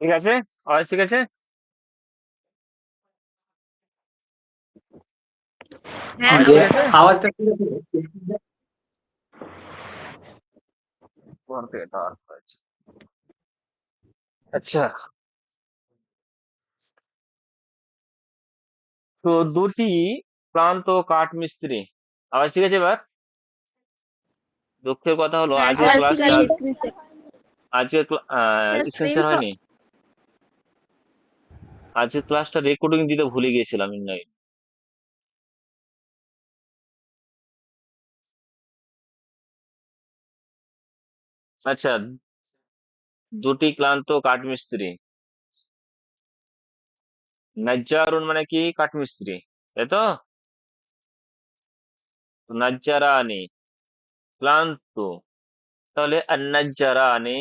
ঠিক আছে? আওয়াজ ঠিক আছে? হ্যাঁ ঠিক আছে? হয়েছে আচ্ছা। তো দুটি ক্লান্ত কাঠ মিস্ত্রি আওয়াজ ঠিক আছে এবার? দুঃখের কথা হলো হ্যাঁ, আজকের ক্লাসটা স্ক্রিন শেয়ার হয়নি? আজকের ক্লাসটা রেকর্ডিং দিতে ভুলে গিয়েছিলাম নাই আচ্ছা দুটি ক্লান্ত কাঠমিস্ত্রি। নাজ্জারুন মানে কি? কাঠমিস্ত্রি তাই তো নাজ্জারানি ক্লান্ত। তাহলে আন্নাজ্জারানি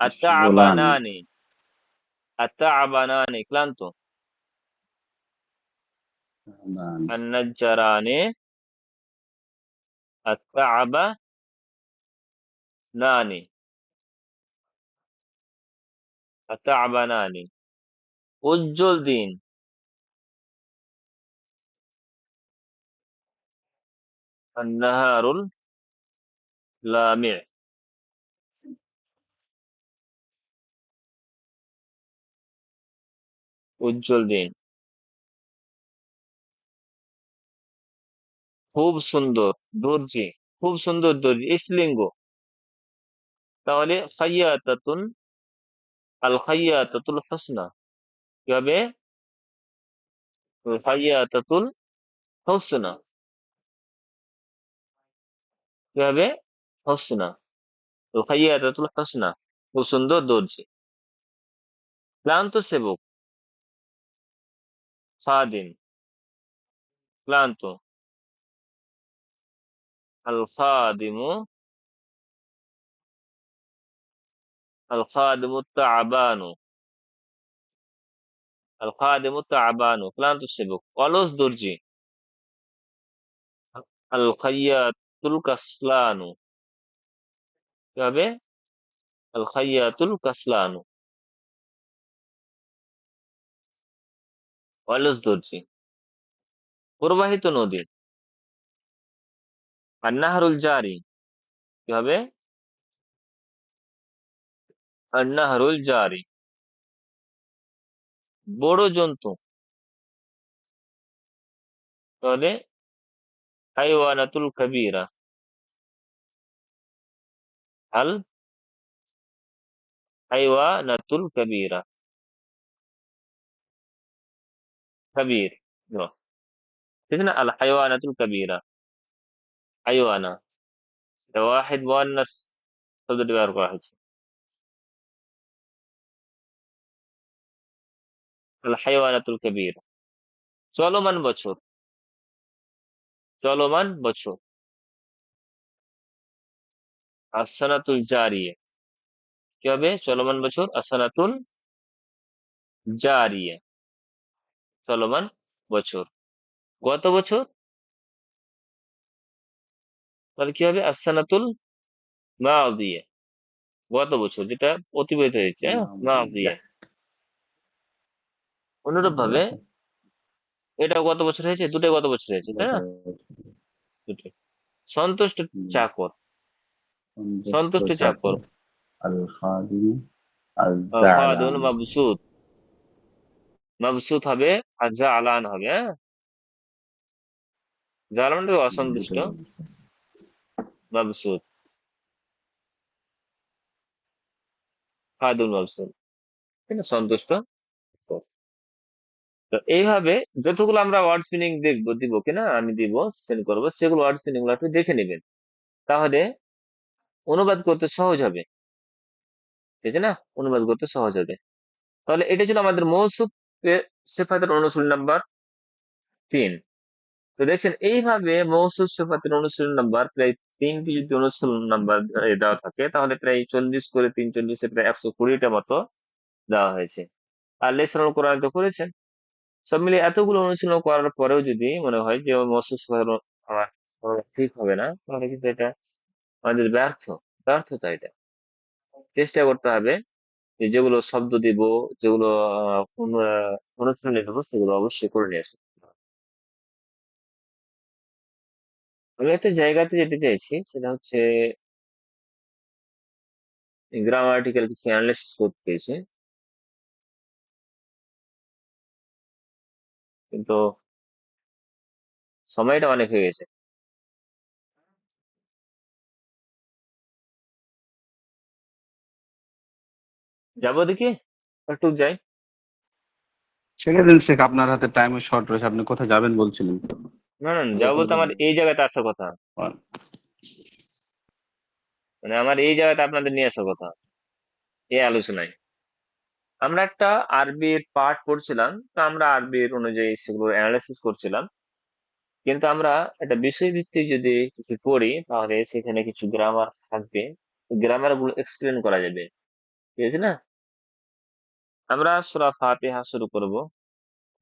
আতাবানানি আতাবানানি ক্লান্ত النجاران الثعبانان الثعبانان উজ্জ্বল দিন النهار La mire. উজ্জ্বল দিন। খুব সুন্দর দর্জি, খুব সুন্দর দর্জি ইসলিঙ্গ তাহলে খাইয়াতাতুন, আল খাইয়াতাতুল হোসনা। কি হবে খাইয়াতাতুল হোসনা। কীভাবে? হসনা খাইয়াতাতুল হসনা খুব সুন্দর দর্জি ক্লান্ত সেবক খাদিম ক্লান্ত আল খাদিমু আল খাদিমু তাবানু আল খাদিমু তাবানু ক্লান্ত সেবক অলস দর্জি আল খাইয়াতুল কাসলানু কি হবে আল খাইয়াতুল কাসলানু অলস দর্জি প্রবাহিত নদী আর নাহরুল জারি কি হবে আর জারি বড় জন্তু তাহলে হাইওয়ানাতুল কবিরা আল হাইওয়ানাতুল কবিরা কবির ঠিক না আল হাইওয়ানাতুল কবিরা হাইওয়ানা এটা ওয়াহিদ মুয়ান্নাস শব্দটি ব্যবহার করা হয়েছে আল হাইওয়ানাতুল কবির চলমান বছর চলমান বছর আসানাতুল জারিয়ে। কি হবে? চলমান বছর আসানাতুল জারিয়ে। চলমান বছর। গত বছর? তাহলে কি হবে? আসানাতুল মাদিয়ে গত বছর যেটা অতিবাহিত হয়েছে হ্যাঁ? মাদিয়ে অনুরূপ ভাবে এটা গত বছর হয়েছে? দুটাই গত বছর হয়েছে তাই না? সন্তুষ্ট চাকর। সন্তুষ্ট চাকর আল খাদিম আল ফাদুন মাবসুত মাবসুত হবে আর জালান হবে হ্যাঁ? জালান মানে অসন্তুষ্ট। মাবসুত। ফাদুল মাবসুত। আছে সন্তুষ্ট? তো এইভাবে যতগুলো আমরা ওয়ার্ড স্পিনিং দেখব দিব কিনা আমি দিব সেন্ড করব সেগুলো ওয়ার্ড স্পিনিংগুলো একটু দেখে নেবেন। তাহলে অনুবাদ করতে সহজ হবে। ঠিক আছে না? অনুবাদ করতে সহজ হবে। তাহলে এটা ছিল আমাদের মৌসুফ সেফাতের অনুশীলন নাম্বার তিন। তো দেখছেন, এইভাবে মৌসুফ সেফাতের অনুশীলন নাম্বার প্রায় তিনটি যদি অনুশীলন নাম্বার দেওয়া থাকে, তাহলে প্রায় চল্লিশ করে তিন চল্লিশে প্রায় একশো কুড়িটা মতো দেওয়া হয়েছে। আর লেসন কোরআন তো করেছেন। সব মিলিয়ে এতগুলো অনুশীলন করার পরেও যদি মনে হয় যে মৌসুফ সেফাতের ঠিক হবে না, তাহলে কিন্তু এটা আমাদের ব্যর্থ ব্যর্থতা এটা চেষ্টা করতে হবে এই যেগুলো শব্দ দিব যেগুলো আহ, অনু- আহ, দেবো সেগুলো অবশ্যই করে নিয়ে আসবে আমি একটা জায়গাতে যেতে চাইছি সেটা হচ্ছে গ্রাম গ্রামাটিক্যাল কিছু অ্যানালিসিস করতে চাইছি। কিন্তু সময়টা অনেক হয়ে গেছে। যাব দেখি একটু যাই। ছেড়ে দিন শেখ আপনার হাতে টাইম শর্ট রয়েছে আপনি কোথায় যাবেন বলছিলেন? তো না না যাব বলতে আমার এই জায়গাতে আসার কথা। মানে আমার এই জায়গাতে আপনাদের নিয়ে আসার কথা। এই আলোচনায়। আমরা একটা আরবির পাঠ পড়ছিলাম তো আমরা আরবির অনুযায়ী সেগুলো অ্যানালাইসিস করছিলাম। কিন্তু আমরা একটা বিষয়ভিত্তিক যদি কিছু পড়ি তাহলে সেখানে কিছু গ্রামার থাকবে। গ্রামারগুলো এক্সপ্লেন করা যাবে। ঠিক আছে না? আমরা সুরা ফাতিহা শুরু করব।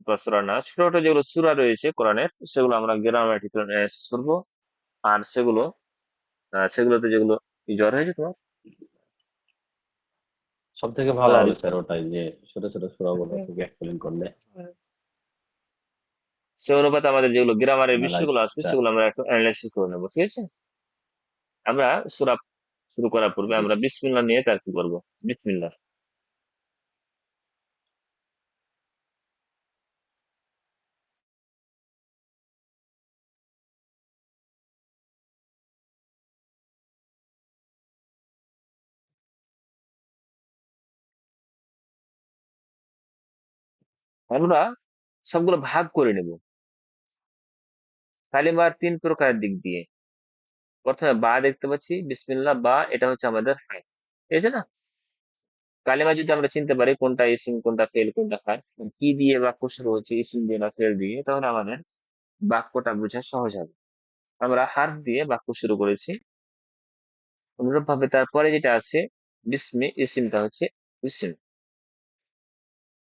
বা সুরা না ছোট ছোট যেগুলো সুরা রয়েছে কোরআনের সেগুলো আমরা অ্যানালাইসিস করব আর সেগুলো সেগুলোতে যেগুলো জ্বর হয়েছে তোমার? সব থেকে ভালো হবে স্যার ওটাই যে ছোট ছোট সুরাগুলো থেকে এক্সপ্লেন করলে। সে অনুপাতে আমাদের যেগুলো গ্রামারের বিষয়গুলো আসবে সেগুলো আমরা একটু অ্যানালাইসিস করে নেব ঠিক আছে? আমরা সুরা শুরু করার পূর্বে আমরা বিসমিল্লাহ নিয়ে তার কি করব? বিসমিল্লাহ। আমরা সবগুলো ভাগ করে নেব। কালিমার তিন প্রকারের দিক দিয়ে। প্রথমে বা দেখতে পাচ্ছি, বিসমিল্লাহ, বা এটা হচ্ছে আমাদের হাই ঠিক আছে না? কালিমা যদি আমরা চিনতে পারি, কোনটা ইসিম কোনটা ফেল, কোনটা খায় কি দিয়ে বাক্য শুরু হচ্ছে ইসিম দিয়ে না ফেল দিয়ে, তাহলে আমাদের বাক্যটা বোঝা সহজ হবে। আমরা হার্ফ দিয়ে বাক্য শুরু করেছি। অনুরূপ ভাবে তারপরে যেটা আছে, বিসমি ইসিমটা হচ্ছে ইসিম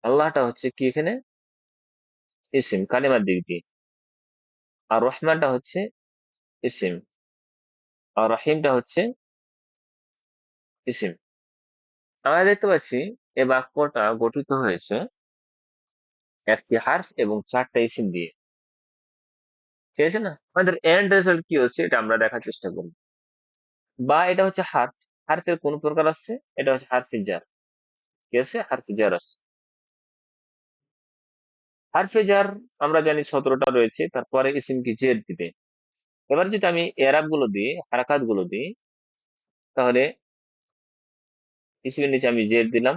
আল্লাহটা হচ্ছে কি এখানে? ইসিম, কালিমার দিক দিয়ে। আর রহমানটা হচ্ছে ইসিম। আর রহিমটা হচ্ছে ইসিম। আমরা দেখতে পাচ্ছি এ বাক্যটা গঠিত হয়েছে একটি হার্ফ এবং চারটা ইসিম দিয়ে। ঠিক আছে না? আমাদের এন্ড রেজাল্ট কি হচ্ছে এটা আমরা দেখার চেষ্টা করব। বা এটা হচ্ছে হার্ফ। হার্ফের কোন প্রকার আছে এটা হচ্ছে হার্ফে জার। ঠিক আছে? হার্ফে জার আছে হার্ফে জার আমরা জানি সতেরোটা রয়েছে, তারপরে ইসিম কি জের দিবে। এবার যদি আমি এরাবগুলো দিই হারাকাতগুলো দিই, তাহলে ইসিমের নিচে আমি জের দিলাম।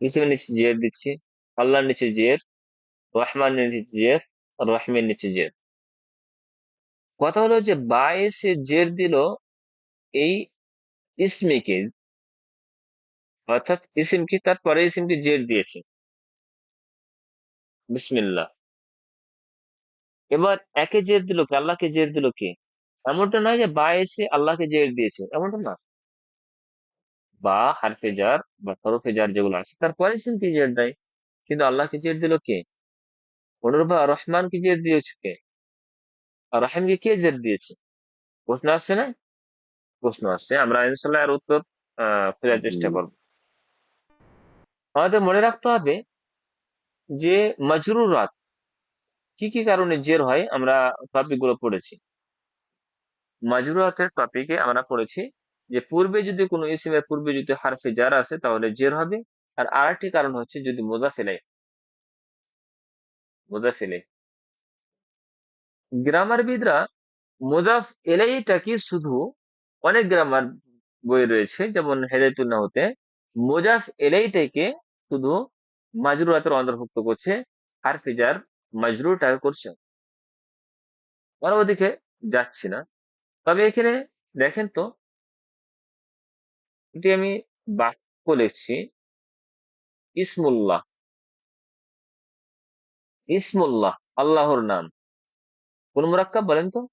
ইসিমের নিচে জের দিচ্ছি, আল্লাহর নিচে জের রহমানের নিচে জের রহিমের নিচে জের কথা হলো যে বা এসে জের দিল এই ইসমিকে। অর্থাৎ ইসিমকে, তারপরে ইসিমকে জের দিয়েছে। বিসমিল্লাহ। এবার একে জের দিল কে? আল্লাহকে জের দিল কে? এমনটা নয় যে বা এসে আল্লাহকে জের দিয়েছে, এমনটা না। বা, হারফে জার বা হরফে জার যেগুলো আছে, তারপরে ইসিমকে জের দেয়। কিন্তু আল্লাহকে জের দিল কে? অনুরূপ রহমানকে জের দিয়েছে কে? আর রহিমকে কে জের দিয়েছে? প্রশ্ন আসছে না? প্রশ্ন আসছে। আমরা ইনশাল্লাহ এর উত্তর আহ খোঁজার চেষ্টা করব। আমাদের মনে রাখতে হবে যে মাজরুরাত কি কি কারণে জের হয় আমরা টপিকগুলো পড়েছি। মাজরুরাতের টপিকে আমরা পড়েছি যে পূর্বে যদি কোনো ইসিমের পূর্বে যদি হারফে জার আছে তাহলে জের হবে। আর আরেকটি কারণ হচ্ছে যদি মোজাফেলে মোজাফেলে গ্রামারবিদরা মোজাফ এলাইটাকে শুধু অনেক গ্রামার বই রয়েছে, যেমন হেদায়তুল্লাহ হতে মোজাফ এলাইটাকে শুধু মাজরুরাতের অন্তর্ভুক্ত করছে হারফে জার মাজরুরটাকে করছে। আমরা ওদিকে যাচ্ছি না। তবে এখানে দেখেন তো, এটি আমি বাক্য লিখছি, ইসমুল্লাহ। ইসমুল্লাহ আল্লাহর নাম। কোন মুরাক্কাব বলেন তো।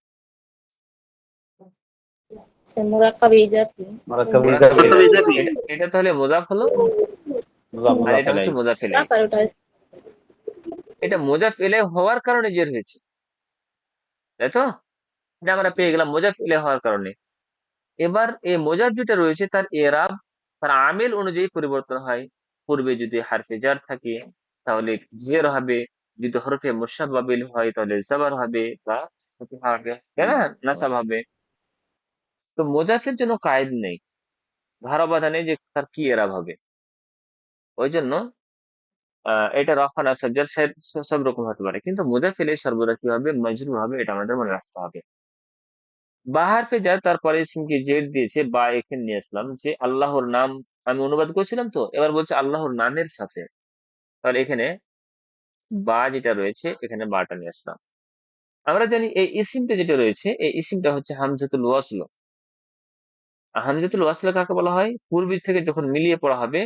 এটা- এটা তাহলে মোজাফ হলো? আর এটা হচ্ছে মোজাফ এলাই। এটা মোজাফ এলাই হওয়ার কারণে জের হয়েছে। তাই তো? এটা আমরা পেয়ে গেলাম মোজাফ এলাই হওয়ার কারণে। এবার এই মোজাফ যেটা রয়েছে তার এরাব তার আমেল অনুযায়ী পরিবর্তন হয়। পূর্বে যদি হারফে জার থাকে তাহলে জের হবে। যদি হরফে মুসাবাবিল হয় তাহলে জাবার হবে বা হবে। তাই না? নাসাব হবে। তো মোজাফের জন্য কায়েদ নেই। ধারাবাধা নেই যে তার কি এরাব হবে ওই জন্য এটা রফা সব- রকম হতে পারে। কিন্তু মোজাফেলে সর্বদা কি হবে? মজরুর হবে এটা আমাদের মনে রাখতে হবে। বাহার পে যায় তারপরে ইসমকে জেড দিয়েছে বা এখানে নিয়ে আসলাম যে আল্লাহর নাম আমি অনুবাদ করছিলাম তো এবার বলছে আল্লাহর নামের সাথে। তাহলে এখানে বা যেটা রয়েছে, এখানে বাটা নিয়ে আসলাম। আমরা জানি এই ইসিমটা যেটা রয়েছে, এই ইসিমটা হচ্ছে হামজাতুল ওয়াসল। হামজাতুল ওয়াসল কাকে বলা হয়? পূর্বী থেকে যখন মিলিয়ে পড়া হবে,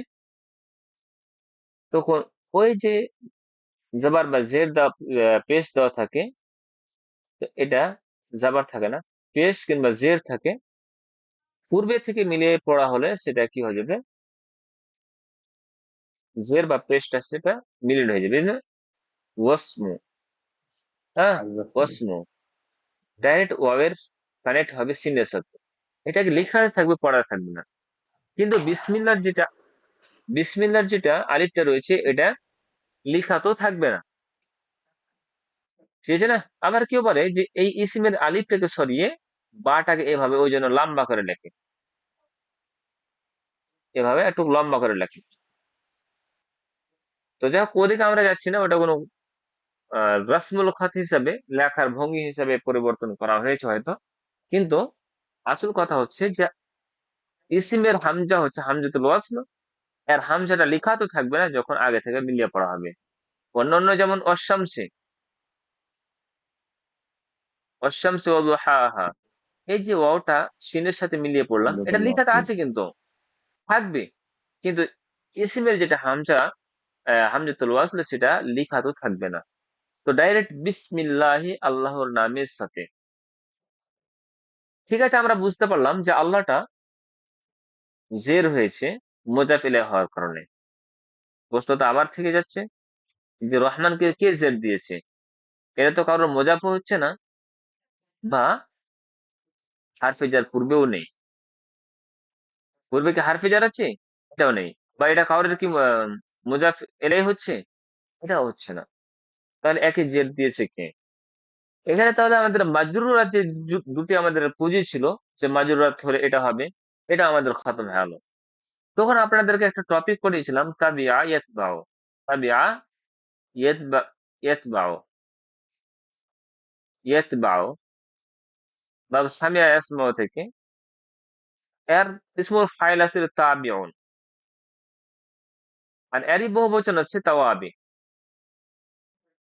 তখন ওই যে জবর বা জের দেওয়া পেশ দেওয়া থাকে, তো এটা জাবার থাকে না পেশ কিংবা জের থাকে। পূর্বে থেকে মিলিয়ে পড়া হলে সেটা কি হয়ে যাবে? জের বা পেশটা সেটা মিলিয়ে হয়ে যাবে? ওয়াসমু হ্যাঁ ওয়াসমু ডাইরেক্ট ওয়াবের কানেক্ট হবে সিনের সাথে। এটাকে লেখা থাকবে পড়া থাকবে না। কিন্তু বিসমিল্লার যেটা বিসমিল্লার যেটা আলিফটা রয়েছে এটা লিখা তো থাকবে না। ঠিক আছে না? আবার কেউ বলে যে এই ইসিমের আলিফটাকে সরিয়ে বাটাকে এভাবে ওই জন্য লম্বা করে লেখে। এভাবে একটু লম্বা করে লেখে। তো যাই হোক ওদিকে আমরা যাচ্ছি না ওটা কোনো রসমুল খাত হিসাবে লেখার ভঙ্গি হিসাবে পরিবর্তন করা হয়েছে হয়তো। কিন্তু আসল কথা হচ্ছে যে ইসিমের হামজা হচ্ছে হামজাতুল ওয়াসল। এর হামজাটা লেখা তো থাকবে না যখন আগে থেকে মিলিয়ে পড়া হবে। অন্যান্য যেমন অশামসে। অশামসে ওয়াদুহাহা এই যে ওয়াওটা সিনের সাথে মিলিয়ে পড়লাম এটা লেখাটা আছে কিন্তু। থাকবে। কিন্তু ইসিমের যেটা হামজা আহ, হামজাতুল ওয়াসল সেটা লেখা তো থাকবে না। তো ডাইরেক্ট বিসমিল্লাহি আল্লাহর নামের সাথে। ঠিক আছে, আমরা বুঝতে পারলাম যে আল্লাহটা জের হয়েছে মোজাফিলে হওয়ার কারণে। প্রশ্নটা আবার থেকে যাচ্ছে যে রহমানকে কে জের দিয়েছে? এটা তো কারোর মোজাফ হচ্ছে না বা হারফেজার পূর্বেও নেই। পূর্বে কি হারফেজার আছে? এটাও নেই। বা এটা কারোর কি মোজাফ এলাই হচ্ছে? এটাও হচ্ছে না। তাহলে একে জের দিয়েছে কে? এখানে তাহলে আমাদের মাজরুরাত যে দুটি আমাদের পুঁজি ছিল, যে মাজরুরাত হলে এটা হবে, এটা আমাদের খতম হয়ে তখন আপনাদেরকে একটা টপিক করেছিলাম তাবিয়া ইয়াতবাও তাবিয়া ইয়াতবা ইয়াতবাও ইয়াতবাও বা সামিয়া ইয়াসমাও থেকে। এর ইসমুল ফাইল আছে তাবিউন। আর এরই বহু বচন হচ্ছে তাওয়াবি।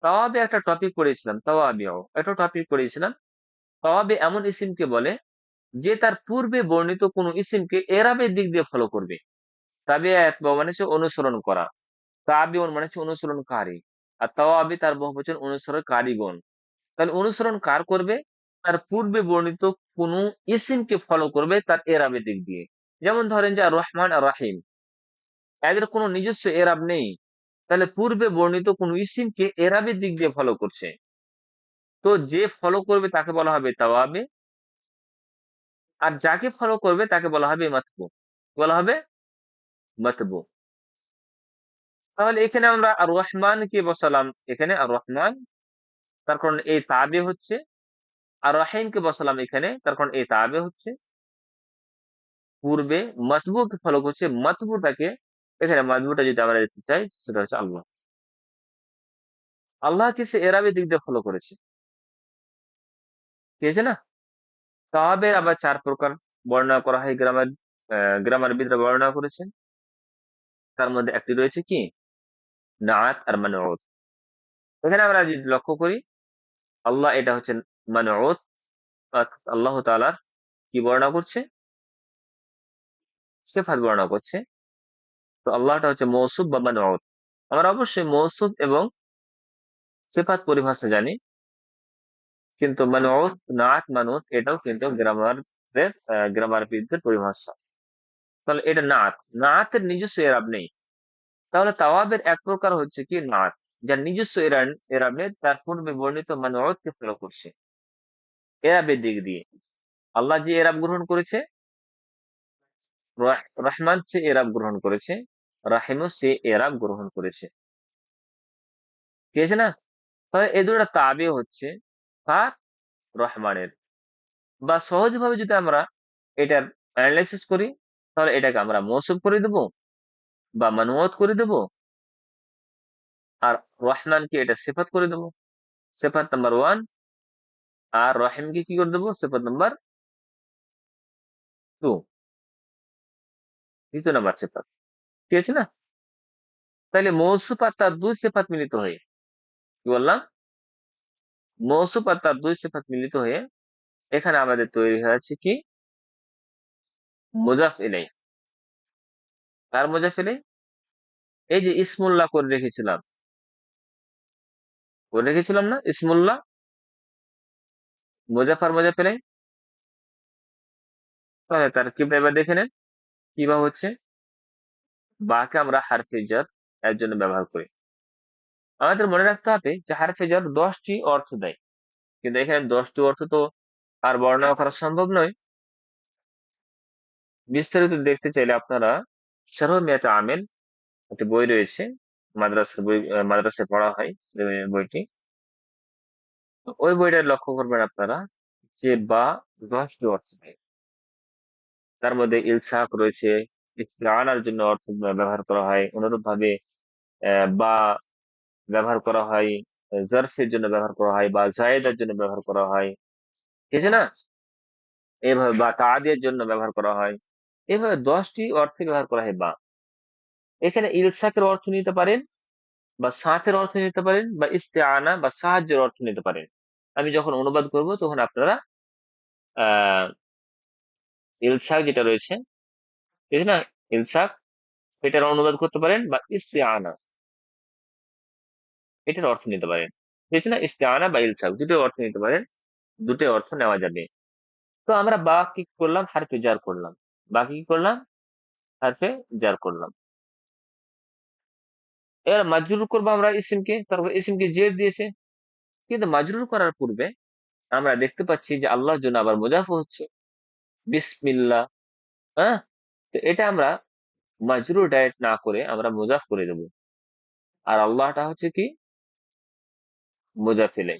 তাওয়াবে একটা টপিক করেছিলাম তাওয়াবিও একটা টপিক করেছিলাম তাওয়াবে এমন ইসিমকে বলে যে তার পূর্বে বর্ণিত কোনো ইসিমকে এরাবের দিক দিয়ে ফলো করবে। তাবে মানে হচ্ছে অনুসরণ করা। তাবিউন মানে হচ্ছে অনুসরণকারী। আর তাওয়াবি তার বহু বচন অনুসরণ কারিগণ তাহলে অনুসরণ কার করবে? তার পূর্বে বর্ণিত কোন ইসিমকে ফলো করবে তার এরাবের দিক দিয়ে। যেমন ধরেন যে রহমান আর রাহিম। এদের কোনো নিজস্ব এরাব নেই। তাহলে পূর্বে বর্ণিত কোন ইসিমকে এরাবের দিক দিয়ে ফলো করছে। তো যে ফলো করবে তাকে বলা হবে তাওয়াবে, আর যাকে ফলো করবে তাকে বলা হবে মাতবু। বলা হবে? মাতবু। তাহলে এখানে আমরা আর রহমানকে বসালাম। এখানে আর রহমান তার কারণ এই তাবে হচ্ছে। আর রাহিমকে বসালাম এখানে, তার কারণ এই তাবে হচ্ছে। পূর্বে মাতবুকে ফলো করছে, মাতবুটাকে এখানে মাতবুটা যদি আমরা দিতে চাই, সেটা হচ্ছে আল্লাহ। আল্লাহকে সে এরাবে দিক দিয়ে ফলো করেছে? ঠিক আছে না তাবে আবার চার প্রকার বর্ণনা করা হয়, গ্রামার গ্রামার বিদ্রা বর্ণনা করেছেন তার মধ্যে একটি রয়েছে কি? নাআত আর মানউত। এখানে আমরা যদি লক্ষ্য করি, আল্লাহ এটা হচ্ছে মানে মানউত আল্লাহ তাআলার কি বর্ণনা করছে? সিফাত বর্ণনা করছে। তো আল্লাহটা হচ্ছে মৌসুফ বা মানউত আমরা অবশ্যই মৌসুফ এবং সিফাত পরিভাষা জানি। কিন্তু মানউত নাআত মানুত এটাও কিন্তু গ্রামারদের গ্রামার বিদ্যের পরিভাষা। তাহলে এটা নাআত নাআতের নিজস্ব এরাব নেই। তাহলে তাওয়াবের এক প্রকার হচ্ছে কি নাচ যার নিজস্ব এরান, এরাবে তার পূর্বে বর্ণিত মানে অর্থকে ফলো করছে। এরাবের দিক দিয়ে। আল্লাহ যে এরাব গ্রহণ করেছে রহমান সে এরাব গ্রহণ করেছে। রাহিমও সে এরাব গ্রহণ করেছে। ঠিক আছে না? তাহলে এই দুটা তাবে হচ্ছে কার? রহমানের। বা সহজভাবে যদি আমরা এটার অ্যানালাইসিস করি, তাহলে এটাকে আমরা মৌসুম করে দেব বা মানুয়াত করে দেব আর রহমানকে এটা সিফাত করে দেব। সিফাত নাম্বার ওয়ান আর রহিমকে কি করে দেবো? সিফাত নাম্বার টু দ্বিতীয় নাম্বার সিফাত। ঠিক আছে না? তাহলে মৌসুফ আর তার দুই সেফাত মিলিত হয়ে, কি বললাম? মৌসুফ আর তার দুই সেফাত মিলিত হয়ে এখানে আমাদের তৈরি হয়েছে কি? মুজাফ ইলাই কার মুজাফ ইলাই এই যে ইসমুল্লাহ করে রেখেছিলাম। করে রেখেছিলাম না? ইসমুল্লাহ? মুজাফার মুজাফ ইলাই তাহলে তার কি? এবার দেখে নেন কীভাবে হচ্ছে? বাকে আমরা হারফিজার এর জন্য ব্যবহার করি। আমাদের মনে রাখতে হবে যে হারফিজার দশটি অর্থ দেয়। কিন্তু এখানে দশটি অর্থ তো আর বর্ণনা করা সম্ভব নয়। বিস্তারিত দেখতে চাইলে আপনারা সরহ মিয়াতে আমেল একটি বই রয়েছে মাদ্রাসার বই আহ, মাদ্রাসায় পড়া হয় বইটি। ওই বইটা লক্ষ্য করবেন আপনারা যে বা দশটি অর্থ দেয়। তার মধ্যে ইলসাক রয়েছে আনার জন্য অর্থ ব্যবহার করা হয়। অনুরূপ ভাবে বা ব্যবহার করা হয়, জরফের জন্য ব্যবহার করা হয় বা জায়েদার জন্য ব্যবহার করা হয়। ঠিক আছে না? এভাবে বা তাদের জন্য ব্যবহার করা হয়। এভাবে দশটি অর্থে ব্যবহার করা হয় বা। এখানে ইলসাকের অর্থ নিতে পারেন, বা সাথের অর্থ নিতে পারেন, বা ইস্তেআনা, বা সাহায্যের অর্থ নিতে পারেন। আমি যখন অনুবাদ করব তখন আপনারা, আহ, ইলসাক যেটা রয়েছে ঠিক না ইলসাক এটার অনুবাদ করতে পারেন বা ইস্তেআনা এটার অর্থ নিতে পারেন না ইস্তেআনা বা ইলসাক দুটো অর্থ নিতে পারেন দুটো অর্থ নেওয়া যাবে তো আমরা বা কি করলাম হারফে জার করলাম বা কি করলাম হারফে জার করলাম এবার মাজরুর করব আমরা ইসিমকে তারপর ইসিমকে জের দিয়েছে কিন্তু মাজরুর করার পূর্বে আমরা দেখতে পাচ্ছি যে আল্লাহর জন্য আবার মুজাফ হচ্ছে বিসমিল্লাহ হ্যাঁ তো এটা আমরা মাজরুর ডায়েট না করে আমরা মুজাফ করে দেব। আর আল্লাহটা হচ্ছে কি? মুজাফ ইলাই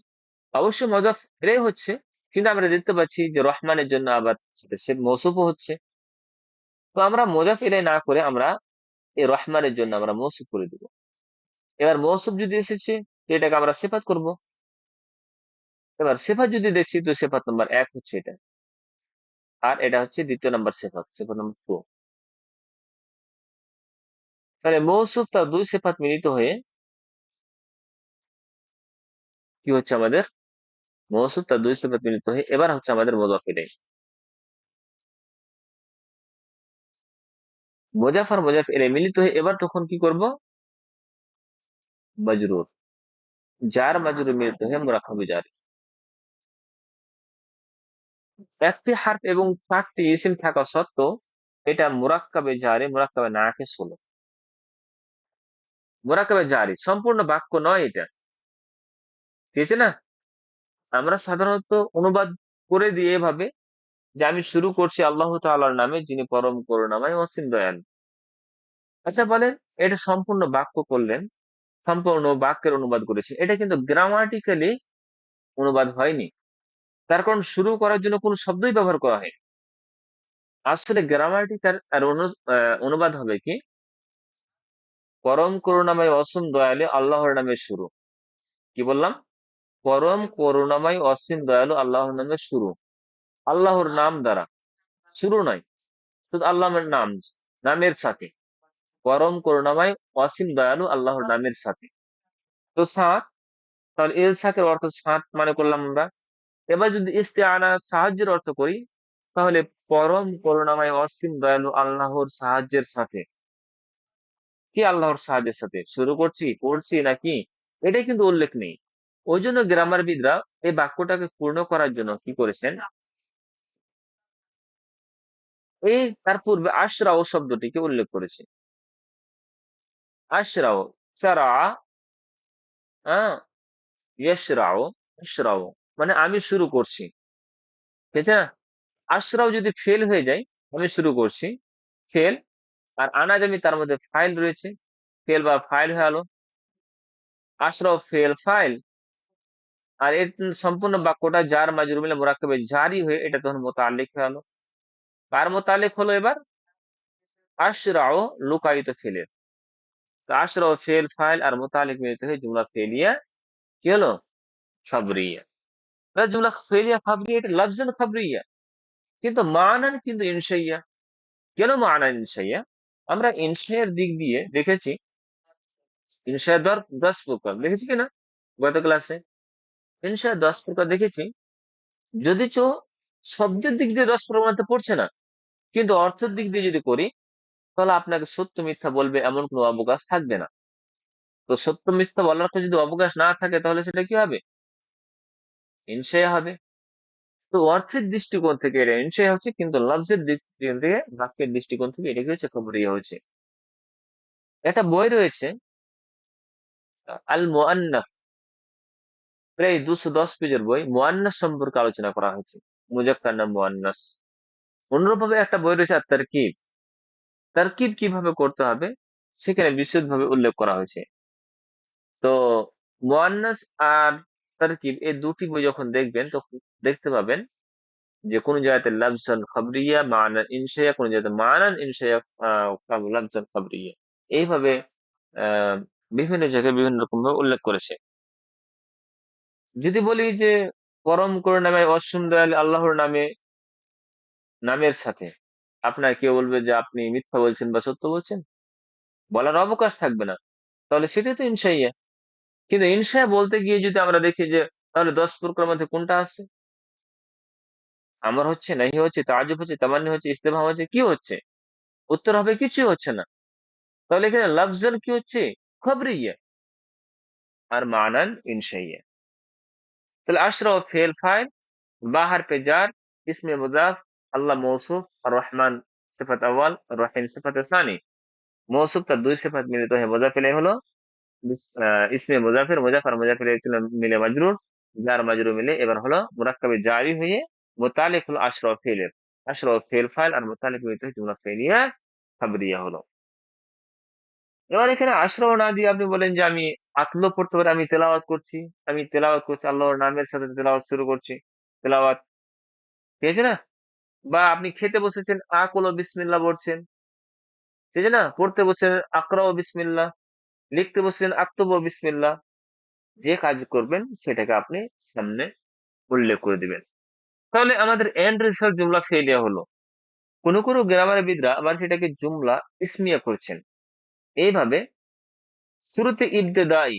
অবশ্যই মুজাফ ইলাই হচ্ছে, কিন্তু আমরা দেখতে পাচ্ছি যে রহমানের জন্য আবার সে মৌসুফও হচ্ছে। তো আমরা মুজাফ ইলাই না করে আমরা এই রহমানের জন্য আমরা মৌসুফ করে দেব। এবার মৌসুফ যদি এসেছে, তো এটাকে আমরা সেফাত করব। এবার সেফাত যদি দেখছি, তো সেফাত নাম্বার এক হচ্ছে এটা। আর এটা হচ্ছে দ্বিতীয় নাম্বার সেফাত সেফাত নাম্বার টু তাহলে মৌসুফ তার দুই সেফাত মিলিত হয়ে কি হচ্ছে আমাদের? মৌসুফ তার দুই সেফাত মিলিত হয়ে এবার হচ্ছে আমাদের মোজাফিরে মোজাফার মোজাফ এলে মিলিত হয়ে এবার তখন কি করব? মজরুর। যার মজরুর মিলিত হয়ে মুরাকাবি জারি একটি হার্ফ এবং চারটি ইসিম থাকা সত্ত্বেও এটা মুরাক্কাবে জারি মুরাক্কাবে নাকে ষোলো। মুরাক্কাবে জারি, সম্পূর্ণ বাক্য নয় এটা। ঠিক আছে না? আমরা সাধারণত অনুবাদ করে দিয়ে এভাবে যে আমি শুরু করছি আল্লাহ তাআলার নামে, যিনি পরম করুণাময় অসীম দয়াল। আচ্ছা বলেন, এটা সম্পূর্ণ বাক্য করলেন, সম্পূর্ণ বাক্যের অনুবাদ করেছে। এটা কিন্তু গ্রামাটিক্যালি অনুবাদ হয়নি। তার কারণ শুরু করার জন্য কোনো শব্দই ব্যবহার করা হয় আসলে গ্রামাটিক্যাল আর অনুবাদ হবে কি? পরম করুণাময়, অসীম দয়ালু আল্লাহর নামে শুরু। কি বললাম? পরম করুণাময়, অসীম দয়ালু আল্লাহর নামে শুরু। আল্লাহর নাম দ্বারা। শুরু নয়, শুধু আল্লাহর নাম, নামের সাথে। পরম করুণাময়, অসীম দয়ালু আল্লাহর নামের সাথে। তো সাত, তাহলে এল সাকের অর্থ সাত মানে করলাম আমরা। এবার যদি ইস্তেআনা সাহায্যের অর্থ করি, তাহলে পরম করুণাময়, অসীম দয়ালু আল্লাহর সাহায্যের সাথে। কি আল্লাহর সাহায্যের সাথে? শুরু করছি, পড়ছি নাকি? এটাই কিন্তু উল্লেখ নেই। ওই জন্য গ্রামারবিদরা এই বাক্যটাকে পূর্ণ করার জন্য কি করেছেন? এই তার পূর্বে আশরা ও শব্দটিকে উল্লেখ করেছে। আশরাও, সারা হ্যাঁ? মানে আমি শুরু করছি। ঠিক আছে? আশরাও যদি ফেল হয়ে যায়, আমি শুরু করছি। ফেল আর আনা জামি তার মধ্যে ফাইল রয়েছে। ফেল বা ফাইল হয়ে গেলো আশরাও ফেল ফাইল আর এর সম্পূর্ণ বাক্যটা যার মাজরুর মিলে মোরাক্কাবে জারি হয়ে এটা তখন মোতাল্লিক হয়ে গেলো কার মোতালেক হলো এবার? আশরাও লুকায়িত ফেলের আশরাও ফেল ফাইল আর মোতালেক মিলিত হয়ে জুমলা ফেলিয়া কি হলো? খাবরিয়া। জুমলা ফেলিয়া খাবরিয়া এটা লফজান খাবরিয়া। কিন্তু মানান কিন্তু ইনসাইয়া। কেন মানান ইনসাইয়া? আমরা ইনসাইয়ের দিক দিয়ে দেখেছি ইনসাইয়ের দর দশ প্রকার, দেখেছি কিনা? গত ক্লাসে ইনসাইয়ের দশ প্রকার দেখেছি, যদি চো শব্দের দিক দিয়ে দশ মধ্যে পড়ছে না, কিন্তু অর্থের দিক দিয়ে যদি করি, তাহলে আপনাকে সত্য মিথ্যা বলবে এমন কোনো অবকাশ থাকবে না। তো সত্য মিথ্যা বলার যদি অবকাশ না থাকে, তাহলে সেটা কি হবে? ইনসাইয়া হবে। তো অর্থের দৃষ্টিকোণ থেকে এটা ইনসাইয়া হচ্ছে, কিন্তু লফজের দৃষ্টিকোণ থেকে বাক্যের দৃষ্টিকোণ থেকে এটা কি হচ্ছে খবরিয়া হচ্ছে একটা বই রয়েছে আল মুআন্নাফ প্রায় দুশো দশ পেজের বই। মুআন্নাস সম্পর্কে আলোচনা করা হয়েছে। মুজাক্কার নাম মুআন্নাস। অনুরূপভাবে একটা বই রয়েছে আর তারকিব তারকিব কীভাবে করতে হবে, সেখানে বিশদভাবে উল্লেখ করা হয়েছে। তো মুআন্নাস আর তারকিব এই দুটি বই যখন দেখবেন তখন দেখতে পাবেন যে কোন জায়গাতে লাফজান খাবরিয়া মানান ইনশাইয়া কোন জায়গাতে মানান ইনশাইয়া আহ, লাফজান খাবরিয়া। এইভাবে বিভিন্ন জায়গায় বিভিন্ন রকম ভাবে উল্লেখ করেছে। যদি বলি যে পরম করে নামে অসীম দয়াল আল্লাহর নামে নামের সাথে আপনার কেউ বলবে যে আপনি মিথ্যা বলছেন বা সত্য বলছেন? বলার অবকাশ থাকবে না। তাহলে সেটাই তো ইনসাইয়া কিন্তু ইনসাইয়া বলতে গিয়ে যদি আমরা দেখি যে, তাহলে দশ প্রকার মধ্যে কোনটা আছে? আমার হচ্ছে নাহি হচ্ছে, তাজব হচ্ছে, তামান্নি হচ্ছে ইস্তেফাম হচ্ছে, কি হচ্ছে? উত্তর হবে কিছুই হচ্ছে না। তাহলে এখানে লফজান কি হচ্ছে? খবরিয়া। আর মানান ইনসাইয়া। তাহলে আশরাফ ফেল ফাইল, বাহার পে যার ইসমে মুজাফ আল্লাহ মৌসুফ, আর রহমান সিফাত আওয়াল রহিম সিফাত সানি। মৌসুফ তার দুই সিফাত মিলিত হয়ে মুজাফিলে হলো। ইসমে মুজাফির, মুজাফার মুজাফির মিলে মাজরুর, যার মাজরুর মিলে এবার হলো মুরাক্কাবে জারি হয়ে মোতালেক হলো আশরাফ ফেলের ফেল ফাইল আর মোতালেক মিলিত জুমলা ফেলিয়া খাবরিয়া হলো। এবার এখানে আশরাফ না দিয়ে আপনি বলেন যে আমি আতল পড়তে পারি, আমি তেলাওয়াত করছি, আমি তেলাওয়াত করছি, আল্লাহর নামের সাথে তেলাওয়াত শুরু করছি, তেলাওয়াত ঠিক আছে না? বা আপনি খেতে বসেছেন, আকলো বিসমিল্লাহ পড়ছেন ঠিক আছে না? পড়তে বসেছেন আকরাও বিসমিল্লাহ লিখতে বসেছেন আক্তব বিসমিল্লাহ। যে কাজ করবেন সেটাকে আপনি সামনে উল্লেখ করে দিবেন। তাহলে আমাদের এন্ড রেজাল্ট জুমলা ফেলিয়া হলো। কোন কোন গ্রামারবিদরা আবার সেটাকে জুমলা ইসমিয়া করছেন। এইভাবে শুরুতে ইবতেদাই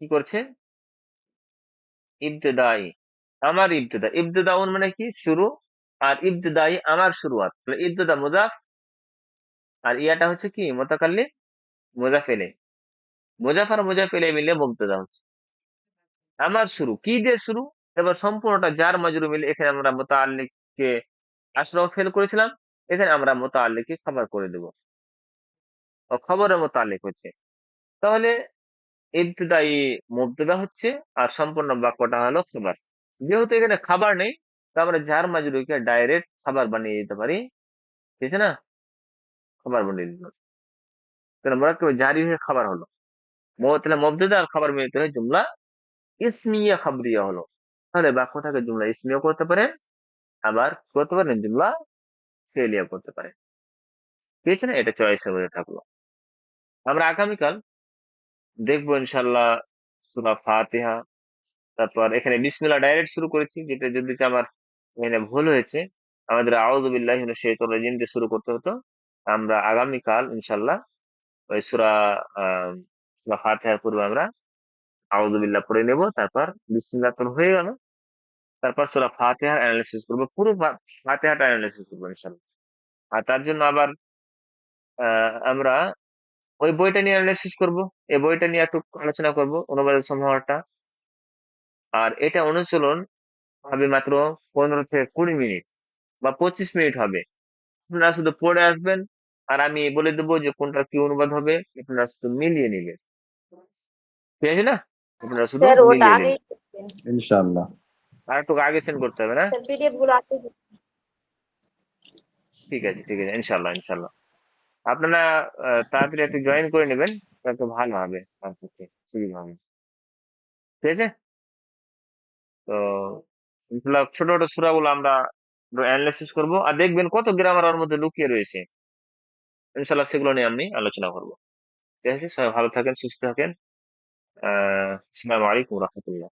কি করছে? ইবতেদাই, আমার ইবতেদা। ইবতেদাউন মানে কি? শুরু। আর ইবতেদাই, আমার শুরুয়াত। ইবতেদা মুজাফ আর ইয়াটা হচ্ছে কি? মোতাকাল্লি মুজাফেলে। মুজাফার মুজাফেলে মিলে মুবতেদা হচ্ছে। আমার শুরু। কি দিয়ে শুরু? এবার সম্পূর্ণটা যার মাজরু মিলে এখানে আমরা মোতাল্লিককে আশরাফ ফেল করেছিলাম। এখানে আমরা মোতাল্লিককে খবর করে দেব। ও খবরের মোতাল্লিক হচ্ছে। তাহলে ইবতদাই মুবতদা হচ্ছে আর সম্পূর্ণ বাক্যটা হলো খাবার। যেহেতু এখানে খাবার নেই, তো আমরা যার মাজরুকে ডাইরেক্ট খাবার বানিয়ে দিতে পারি। ঠিক আছে না? খাবার বানিয়ে দিলাম তাহলে মোরাক্কেবে জারি হয়ে খাবার হলো। তাহলে মুবতদা আর খাবার মিলিত হয়ে জুমলা ইসমিয়া খাবরিয়া হলো। তাহলে বাক্যটাকে জুমলা ইসমিয়া করতে পারেন আবার করতে পারেন জুমলা ফেলিয়া করতে পারেন ঠিক না? এটা চয়েসের মধ্যে থাকল। আমরা আগামীকাল দেখব ইনশাল্লাহ সুরা ফাতিহা। তারপর এখানে বিসমিল্লাহ ডাইরেক্ট শুরু করেছি, যেটা যদি আমার এখানে ভুল হয়েছে, আমাদের শাইতানির রাজিম দিয়ে শুরু করতে হতো। আমরা আগামীকাল ইনশাল্লাহ ওই সূরা সূরা ফাতিহার পূর্বে আমরা আউযুবিল্লাহ পড়ে নেব। তারপর তো হয়ে গেল। তারপর সূরা ফাতিহার অ্যানালিসিস করব। পুরো ফাতিহাটা অ্যানালিসিস করব ইনশাল্লাহ আর তার জন্য আবার আমরা ওই বইটা নিয়ে অ্যানালিসিস করব। এই বইটা নিয়ে একটু আলোচনা করব, অনুবাদের সম্ভাবনাটা আর এটা অনুশীলন হবে মাত্র পনেরো থেকে কুড়ি মিনিট বা পঁচিশ মিনিট হবে। আপনারা শুধু পড়ে আসবেন আর আমি বলে দেবো যে কোনটা কি অনুবাদ হবে আপনারা শুধু মিলিয়ে নেবেন ঠিক আছে না? আপনারা শুধু মিলিয়ে আগেই নেবেন ইনশাআল্লাহ। আর একটু আগে সেন্ড করতে হবে না? পিডিএফগুলো আগে ঠিক আছে ঠিক আছে ইনশাল্লাহ ইনশাল্লাহ আপনারা তাড়াতাড়ি একটু জয়েন করে নেবেন তাহলে ভালো হবে। আপনার পক্ষে সুবিধা হবে। ঠিক আছে? তো ইনশাল্লাহ ছোট ছোট সূরাগুলো আমরা অ্যানালাইসিস করব। আর দেখবেন কত গ্রামার ওর মধ্যে লুকিয়ে রয়েছে। ইনশাল্লাহ সেগুলো নিয়ে আমি আলোচনা করব। ঠিক আছে? সবাই ভালো থাকেন, সুস্থ থাকেন। আসসালামু আলাইকুম রহমতুল্লাহ।